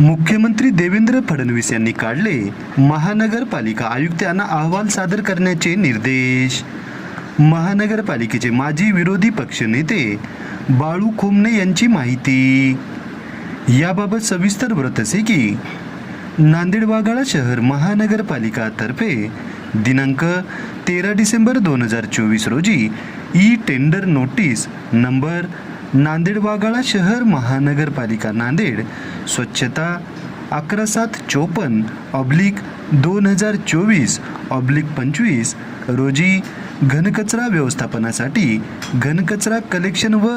मुख्यमंत्री देवेंद्र फडणवीस यांनी काढले. महानगरपालिका आयुक्तांना अहवाल सादर करण्याचे निर्देश. महानगरपालिकेचे माजी विरोधी पक्षनेते बाळू खोमने यांची माहिती. याबाबत सविस्तर व्रत असे की नांदेड वाघाळा शहर महानगरपालिकातर्फे दिनांक तेरा डिसेंबर दोन हजार चोवीस रोजी E tender notice number Nanded Waghala शहर महानगरपालिका नांदेड स्वच्छता अकरा सात चोपन्न ऑब्लिक दोन हजार चोवीस ऑब्लिक पंचवीस रोजी घनकचरा व्यवस्थापनासाठी घनकचरा कलेक्शन व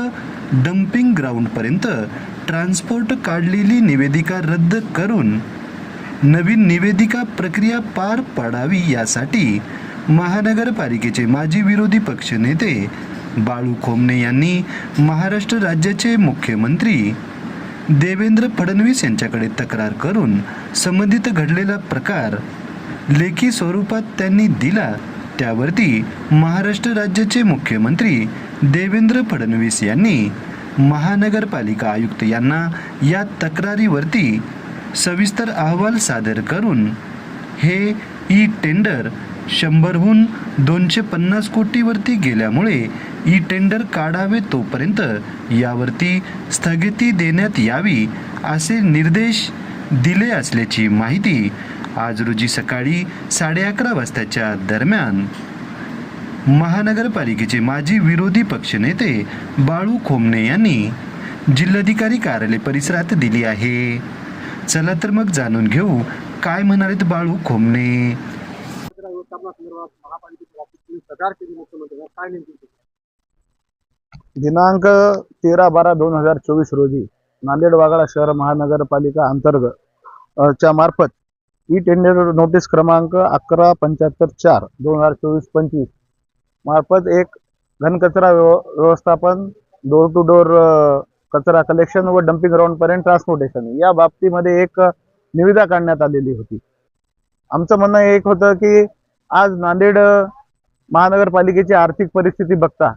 डम्पिंग ग्राउंडपर्यंत ट्रान्सपोर्ट काढलेली निवेदिका रद्द करून नवीन निवेदिका प्रक्रिया पार पाडावी यासाठी महानगरपालिकेचे माजी विरोधी पक्षनेते बाळू खोमणे यांनी महाराष्ट्र राज्याचे मुख्यमंत्री देवेंद्र फडणवीस यांच्याकडे तक्रार करून संबंधित घडलेला प्रकार लेखी स्वरूपात त्यांनी दिला त्यावरती महाराष्ट्र राज्याचे मुख्यमंत्री देवेंद्र फडणवीस यांनी महानगरपालिका आयुक्त यांना या तक्रारीवरती सविस्तर अहवाल सादर करून हे ई टेंडर शंभरहून दोनशे पन्नास कोटीवरती गेल्यामुळे ई टेंडर काढावे तोपर्यंत यावरती स्थगिती देण्यात यावी असे निर्देश दिले असल्याची माहिती आज रोजी सकाळी साडे अकरा वाजताच्या दरम्यान महानगरपालिकेचे माजी विरोधी पक्षनेते बाळू खोमणे यांनी जिल्हाधिकारी कार्यालय परिसरात दिली आहे. चला तर मग जाणून घेऊ काय म्हणालेत बाळू खोमणे. दिनांक तेरा बारा दोन हजार चोवीस रोजी नांदेड वाघाळा शहर महानगरपालिका अंतर्गत च्या मार्फत ई टेंडर नोटीस क्रमांक अकरा पंच्याहत्तर चार दोन हजार चोवीस पंचवीस मार्फत एक घनकचरा व्यव व्यवस्थापन डोर टू डोर कचरा कलेक्शन व डम्पिंग ग्राउंडपर्यंत ट्रान्सपोर्टेशन या बाबतीमध्ये एक निविदा काढण्यात आलेली होती. आमचं म्हणणं एक होतं की आज नांदेड महानगरपालिकेची आर्थिक परिस्थिती बघता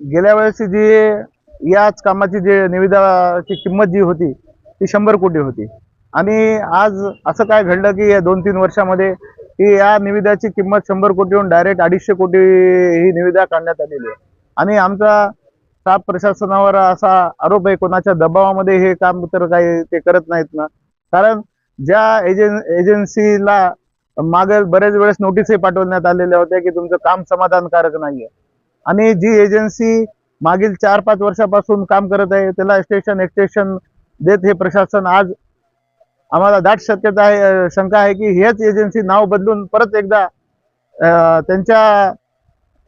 गेल्या वेळेस जी याच कामाची जे निविदाची किंमत जी होती ती शंभर कोटी होती. आणि आज असं काय घडलं की या दोन तीन वर्षामध्ये की या निविदाची किंमत शंभर कोटीहून डायरेक्ट अडीचशे कोटी ही निविदा काढण्यात आलेली आहे. आणि आमचा साप प्रशासनावर असा आरोप आहे कोणाच्या दबावामध्ये हे काम तर काही ते करत नाहीत ना. कारण ज्या एजन एजन्सीला मागे बरेच वेळेस नोटीसही पाठवण्यात आलेल्या होत्या की तुमचं काम समाधानकारक नाहीये. आणि जी एजन्सी मागील चार पाच वर्षापासून काम करत आहे त्याला एक्सटेन्शन एक्सटेन्शन देत हे प्रशासन आज आम्हाला दाट शक्यता आहे शंका आहे की हेच एजन्सी नाव बदलून परत एकदा त्यांच्या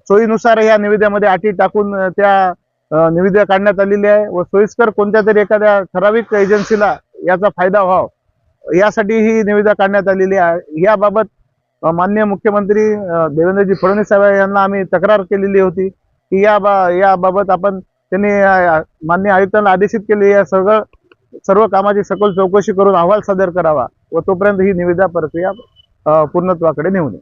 सोयीनुसार या निविद्यामध्ये अटी टाकून त्या निविदा काढण्यात आलेली आहे व सोयीस्कर कोणत्या तरी एखाद्या ठराविक एजन्सीला याचा फायदा व्हावा. यासाठी ही निविदा काढण्यात आलेली आहे. याबाबत माननीय मुख्यमंत्री देवेंद्रजी फडणवीस साहेब यांना आम्ही तक्रार केलेली होती की या बा याबाबत आपण त्यांनी मान्य माननीय आयुक्तांना आदेशित केले. या सगळं सर्व कामाची सखोल चौकशी करून अहवाल सादर करावा व तोपर्यंत ही निविदा प्रक्रिया पूर्णत्वाकडे नेऊ नये.